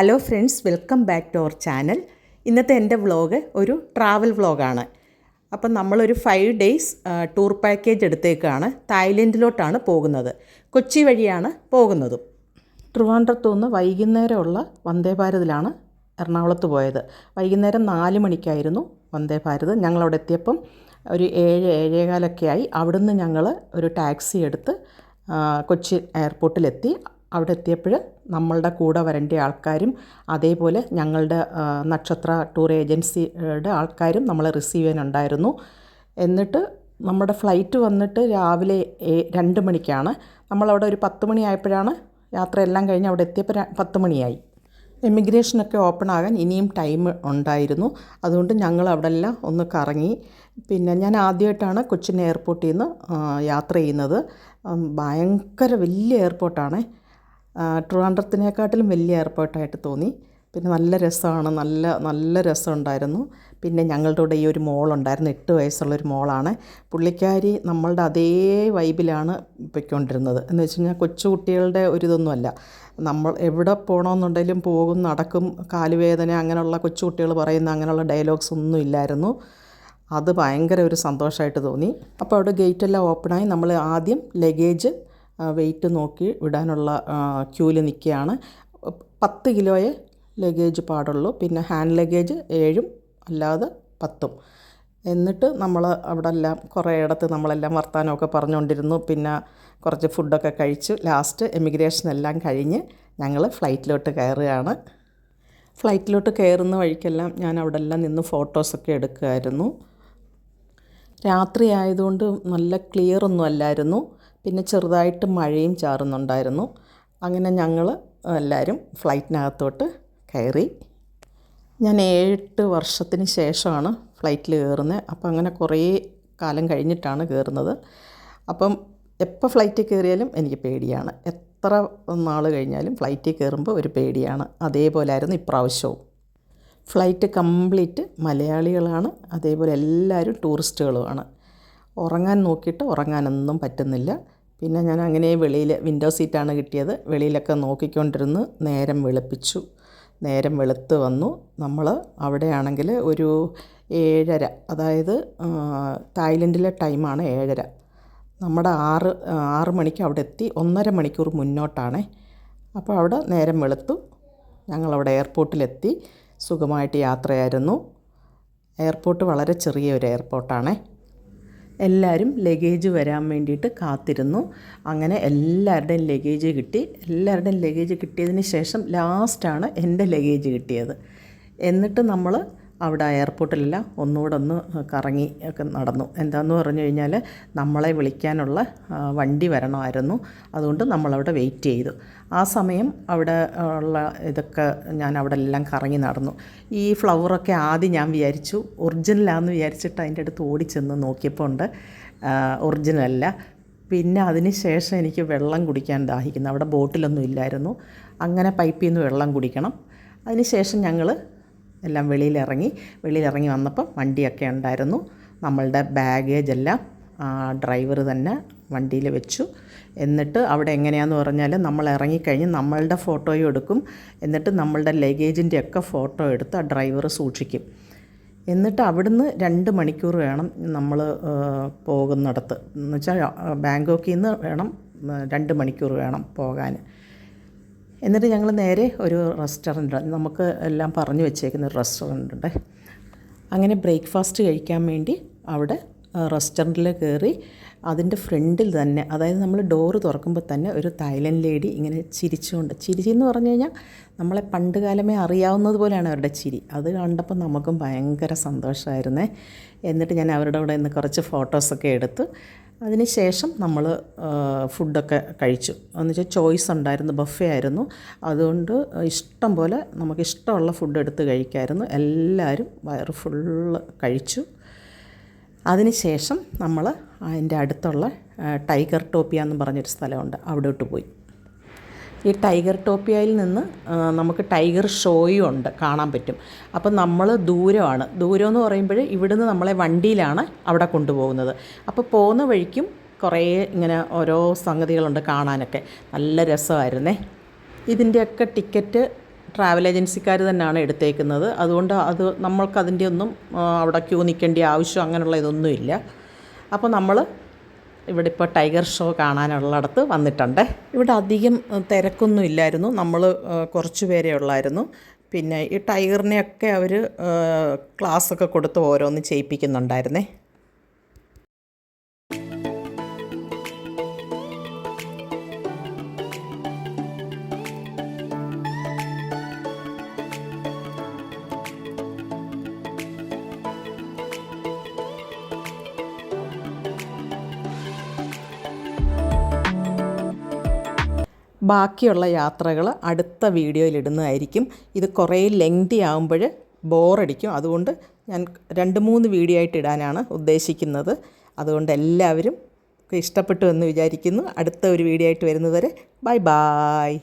Hello friends welcome back to our channel ഇന്നത്തെ എന്റെ vlog ഒരു ട്രാവൽ വ്ളോഗാണ് അപ്പം നമ്മളൊരു ഫൈവ് ഡേയ്സ് ടൂർ പാക്കേജ് എടുത്തേക്കാണ്. തായ്ലൻഡിലോട്ടാണ് പോകുന്നത്. കൊച്ചി വഴിയാണ് പോകുന്നതും. ട്രിവാൻഡ്രത്തു നിന്ന് വൈകുന്നേരമുള്ള വന്ദേ ഭാരതിലാണ് എറണാകുളത്ത് പോയത്. വൈകുന്നേരം നാല് മണിക്കായിരുന്നു വന്ദേ ഭാരത്. ഞങ്ങളവിടെ എത്തിയപ്പം ഒരു ഏഴ് ഏഴേകാലൊക്കെ ആയി അവിടുന്ന് ഞങ്ങൾ ഒരു ടാക്സി എടുത്ത് കൊച്ചി എയർപോർട്ടിലെത്തി അവിടെ എത്തിയപ്പോൾ നമ്മളുടെ കൂടെ വരേണ്ട ആൾക്കാരും അതേപോലെ ഞങ്ങളുടെ നക്ഷത്ര ടൂർ ഏജൻസിയുടെ ആൾക്കാരും നമ്മളെ റിസീവ് ചെയ്യാനുണ്ടായിരുന്നു. എന്നിട്ട് നമ്മുടെ ഫ്ലൈറ്റ് വന്നിട്ട് രാവിലെ രണ്ട് മണിക്കാണ്. നമ്മളവിടെ ഒരു പത്ത് മണിയായപ്പോഴാണ് യാത്രയെല്ലാം കഴിഞ്ഞ് അവിടെ എത്തിയപ്പോൾ പത്ത് മണിയായി. എമിഗ്രേഷനൊക്കെ ഓപ്പൺ ആകാൻ ഇനിയും ടൈം ഉണ്ടായിരുന്നു. അതുകൊണ്ട് ഞങ്ങൾ അവിടെ എല്ലാം ഒന്ന് കറങ്ങി. പിന്നെ ഞാൻ ആദ്യമായിട്ടാണ് കൊച്ചിൻ എയർപോർട്ടിൽ നിന്ന് യാത്ര ചെയ്യുന്നത്. ഭയങ്കര വലിയ എയർപോർട്ടാണ്. ട്രിവാൻഡ്രത്തിനെക്കാട്ടിലും വലിയ എയർപോർട്ടായിട്ട് തോന്നി. പിന്നെ നല്ല രസമാണ്. നല്ല നല്ല രസമുണ്ടായിരുന്നു. പിന്നെ ഞങ്ങളുടെ കൂടെ ഈ ഒരു മോളുണ്ടായിരുന്നു. എട്ട് വയസ്സുള്ളൊരു മോളാണ്. പുള്ളിക്കാരി നമ്മളുടെ അതേ വൈബിലാണ് പൊയ്ക്കൊണ്ടിരുന്നത്. എന്ന് വെച്ച് കഴിഞ്ഞാൽ കൊച്ചുകുട്ടികളുടെ ഒരു ഇതൊന്നുമല്ല നമ്മൾ എവിടെ പോകണമെന്നുണ്ടെങ്കിലും പോകും നടക്കും കാലുവേദന അങ്ങനെയുള്ള കൊച്ചുകുട്ടികൾ പറയുന്ന അങ്ങനെയുള്ള ഡയലോഗ്സ് ഒന്നും ഇല്ലായിരുന്നു. അത് ഭയങ്കര ഒരു സന്തോഷമായിട്ട് തോന്നി. അപ്പോൾ അവിടെ ഗേറ്റെല്ലാം ഓപ്പണായി. നമ്മൾ ആദ്യം ലഗേജ് വെയിറ്റ് നോക്കി വിടാനുള്ള ക്യൂവിൽ നിൽക്കുകയാണ്. പത്ത് കിലോയെ ലഗേജ് പാടുള്ളൂ. പിന്നെ ഹാൻഡ് ലഗേജ് ഏഴും അല്ലാതെ പത്തും. എന്നിട്ട് നമ്മൾ അവിടെ എല്ലാം കുറേ ഇടത്ത് നമ്മളെല്ലാം വർത്തമാനമൊക്കെ പറഞ്ഞുകൊണ്ടിരുന്നു. പിന്നെ കുറച്ച് ഫുഡൊക്കെ കഴിച്ചു. ലാസ്റ്റ് എമിഗ്രേഷൻ എല്ലാം കഴിഞ്ഞ് ഞങ്ങൾ ഫ്ലൈറ്റിലോട്ട് കയറുകയാണ്. ഫ്ലൈറ്റിലോട്ട് കയറുന്ന വഴിക്കെല്ലാം ഞാൻ അവിടെ എല്ലാം നിന്ന് ഫോട്ടോസൊക്കെ എടുക്കുമായിരുന്നു. രാത്രി ആയതുകൊണ്ട് നല്ല ക്ലിയർ ഒന്നും അല്ലായിരുന്നു. പിന്നെ ചെറുതായിട്ട് മഴയും ചാറുന്നുണ്ടായിരുന്നു. അങ്ങനെ ഞങ്ങൾ എല്ലാവരും ഫ്ലൈറ്റിനകത്തോട്ട് കയറി. ഞാൻ ഏഴെട്ട് വർഷത്തിന് ശേഷമാണ് ഫ്ലൈറ്റിൽ കയറുന്നത് അപ്പം അങ്ങനെ കുറേ കാലം കഴിഞ്ഞിട്ടാണ് കയറുന്നത്. അപ്പം എപ്പോൾ ഫ്ലൈറ്റിൽ കയറിയാലും എനിക്ക് പേടിയാണ്. എത്ര നാൾ കഴിഞ്ഞാലും ഫ്ലൈറ്റിൽ കയറുമ്പോൾ ഒരു പേടിയാണ്. അതേപോലെ ആയിരുന്നു ഇപ്രാവശ്യവും. ഫ്ലൈറ്റ് കംപ്ലീറ്റ് മലയാളികളാണ്. അതേപോലെ എല്ലാവരും ടൂറിസ്റ്റുകളുമാണ്. ഉറങ്ങാൻ നോക്കിയിട്ട് ഉറങ്ങാനൊന്നും പറ്റുന്നില്ല. പിന്നെ ഞാൻ അങ്ങനെ വെളിയിൽ വിൻഡോ സീറ്റാണ് കിട്ടിയത്. വെളിയിലൊക്കെ നോക്കിക്കൊണ്ടിരുന്ന് നേരം വെളുപ്പിച്ചു. നേരം വെളുത്ത് വന്നു. നമ്മൾ അവിടെയാണെങ്കിൽ ഒരു ഏഴര അതായത് തായ്ലൻഡിലെ ടൈമാണ് ഏഴര. നമ്മുടെ ആറ് ആറ് മണിക്ക് അവിടെ എത്തി. ഒന്നര മണിക്കൂർ മുന്നോട്ടാണേ. അപ്പോൾ അവിടെ നേരം വെളുത്തു. ഞങ്ങളവിടെ എയർപോർട്ടിലെത്തി സുഖമായിട്ട് യാത്രയായിരുന്നു. എയർപോർട്ട് വളരെ ചെറിയ ഒരു എയർപോർട്ടാണേ എല്ലാവരും ലഗേജ് വരാൻ വേണ്ടിയിട്ട് കാത്തിരുന്നു. അങ്ങനെ എല്ലാവരുടെയും ലഗേജ് കിട്ടി. എല്ലാവരുടെയും ലഗേജ് കിട്ടിയതിന് ശേഷം ലാസ്റ്റാണ് എന്റെ ലഗേജ് കിട്ടിയത്. എന്നിട്ട് നമ്മൾ അവിടെ എയർപോർട്ടിലല്ല ഒന്നുകൂടെ ഒന്ന് കറങ്ങി ഒക്കെ നടന്നു. എന്താണെന്ന് പറഞ്ഞു കഴിഞ്ഞാൽ നമ്മളെ വിളിക്കാനുള്ള വണ്ടി വരണമായിരുന്നു. അതുകൊണ്ട് നമ്മളവിടെ വെയിറ്റ് ചെയ്തു. ആ സമയം അവിടെ ഉള്ള ഇതൊക്കെ ഞാൻ അവിടെ എല്ലാം കറങ്ങി നടന്നു. ഈ ഫ്ലവറൊക്കെ ആദ്യം ഞാൻ വിചാരിച്ചു ഒറിജിനലാണെന്ന് വിചാരിച്ചിട്ട് അതിന്റെ അടുത്ത് ഓടിച്ചെന്ന് നോക്കിയപ്പോൾ ഉണ്ട്. ഒറിജിനലല്ല പിന്നെ അതിന് ശേഷം എനിക്ക് വെള്ളം കുടിക്കാൻ ദാഹിക്കുന്നു. അവിടെ ബോട്ടിലൊന്നും ഇല്ലായിരുന്നു. അങ്ങനെ പൈപ്പിൽ നിന്ന് വെള്ളം കുടിക്കണം. അതിന് ശേഷം ഞങ്ങൾ എല്ലാം വെളിയിലിറങ്ങി വെളിയിലിറങ്ങി വന്നപ്പം വണ്ടിയൊക്കെ ഉണ്ടായിരുന്നു. നമ്മളുടെ ബാഗേജ് എല്ലാം ഡ്രൈവർ തന്നെ വണ്ടിയിൽ വെച്ചു. എന്നിട്ട് അവിടെ എങ്ങനെയാന്ന് പറഞ്ഞാൽ നമ്മൾ ഇറങ്ങിക്കഴിഞ്ഞ് നമ്മളുടെ ഫോട്ടോയും എടുക്കും. എന്നിട്ട് നമ്മളുടെ ലഗേജിന്റെ ഒക്കെ ഫോട്ടോ എടുത്ത് ആ ഡ്രൈവർ സൂക്ഷിക്കും. എന്നിട്ട് അവിടുന്ന് രണ്ട് മണിക്കൂർ വേണം നമ്മൾ പോകുന്നിടത്ത്. എന്ന് വെച്ചാൽ ബാങ്കോക്കിൽ നിന്ന് വേണം രണ്ട് മണിക്കൂർ വേണം പോകാൻ എന്നിട്ട് ഞങ്ങൾ നേരെ ഒരു റെസ്റ്റോറന്റ് നമുക്ക് എല്ലാം പറഞ്ഞു വെച്ചേക്കുന്ന ഒരു റെസ്റ്റോറന്റ് ഉണ്ട് അങ്ങനെ ബ്രേക്ക്ഫാസ്റ്റ് കഴിക്കാൻ വേണ്ടി അവിടെ റെസ്റ്റോറന്റിൽ കയറി അതിന്റെ ഫ്രണ്ടിൽ തന്നെ അതായത് നമ്മൾ ഡോറ് തുറക്കുമ്പോൾ തന്നെ ഒരു തായ്ലൻഡ് ലേഡി ഇങ്ങനെ ചിരിച്ചുകൊണ്ട് ചിരി എന്ന് പറഞ്ഞു കഴിഞ്ഞാൽ നമ്മളെ പണ്ട് കാലമേ അറിയാവുന്നത് പോലെയാണ് അവരുടെ ചിരി. അത് കണ്ടപ്പോൾ നമുക്കും ഭയങ്കര സന്തോഷമായിരുന്നേ. എന്നിട്ട് ഞാൻ അവരുടെ കൂടെ ഇന്ന് കുറച്ച് ഫോട്ടോസൊക്കെ എടുത്ത് അതിന് ശേഷം നമ്മൾ ഫുഡൊക്കെ കഴിച്ചു. എന്ന് വെച്ചാൽ ചോയ്സ് ഉണ്ടായിരുന്നു ബഫേ ആയിരുന്നു. അതുകൊണ്ട് ഇഷ്ടം പോലെ നമുക്ക് ഇഷ്ടമുള്ള ഫുഡ് എടുത്ത് കഴിക്കായിരുന്നു. എല്ലാവരും വയറ് ഫുള്ള് കഴിച്ചു. അതിനുശേഷം നമ്മൾ അതിന്റെ അടുത്തുള്ള ടൈഗർ ടോപ്പിയ എന്ന് പറഞ്ഞൊരു സ്ഥലമുണ്ട്. അവിടോട്ട് പോയി. ഈ ടൈഗർ ടോപ്പിയയിൽ നിന്ന് നമുക്ക് ടൈഗർ ഷോയും ഉണ്ട് കാണാൻ പറ്റും. അപ്പം നമ്മൾ ദൂരമാണ്. ദൂരം എന്ന് പറയുമ്പോൾ ഇവിടുന്ന് നമ്മളെ വണ്ടിയിലാണ് അവിടെ കൊണ്ടുപോകുന്നത്. അപ്പോൾ പോകുന്ന വഴിക്കും കുറേ ഇങ്ങനെ ഓരോ സംഗതികളുണ്ട് കാണാനൊക്കെ. നല്ല രസമായിരുന്നേ. ഇതിന്റെയൊക്കെ ടിക്കറ്റ് ട്രാവൽ ഏജൻസിക്കാർ തന്നെയാണ് എടുത്തേക്കുന്നത്. അതുകൊണ്ട് അത് നമ്മൾക്കതിന്റെ ഒന്നും അവിടെ ക്യൂ നിൽക്കേണ്ട ആവശ്യം അങ്ങനെയുള്ള ഇതൊന്നുമില്ല. അപ്പോൾ നമ്മൾ ഇവിടെ ഇപ്പോൾ ടൈഗർ ഷോ കാണാനുള്ളിടത്ത് വന്നിട്ടുണ്ട്. ഇവിടെ അധികം തിരക്കൊന്നും ഇല്ലായിരുന്നു. നമ്മൾ കുറച്ച് പേരേ ഉള്ളായിരുന്നു. പിന്നെ ഈ ടൈഗറിനെയൊക്കെ അവർ ക്ലാസ്സൊക്കെ കൊടുത്ത് ഓരോന്ന് ചെയ്യിപ്പിക്കുന്നുണ്ടായിരുന്നേ. ബാക്കിയുള്ള യാത്രകൾ അടുത്ത വീഡിയോയിൽ ഇടുന്നതായിരിക്കും. ഇത് കുറേ ലെങ്തി ആകുമ്പോൾ ബോറടിക്കും. അതുകൊണ്ട് ഞാൻ രണ്ട് മൂന്ന് വീഡിയോ ആയിട്ട് ഇടാനാണ് ഉദ്ദേശിക്കുന്നത്. അതുകൊണ്ട് എല്ലാവരും ഇഷ്ടപ്പെട്ടു എന്ന് വിചാരിക്കുന്നു. അടുത്ത ഒരു വീഡിയോ ആയിട്ട് വരുന്നതുവരെ ബൈ ബായ്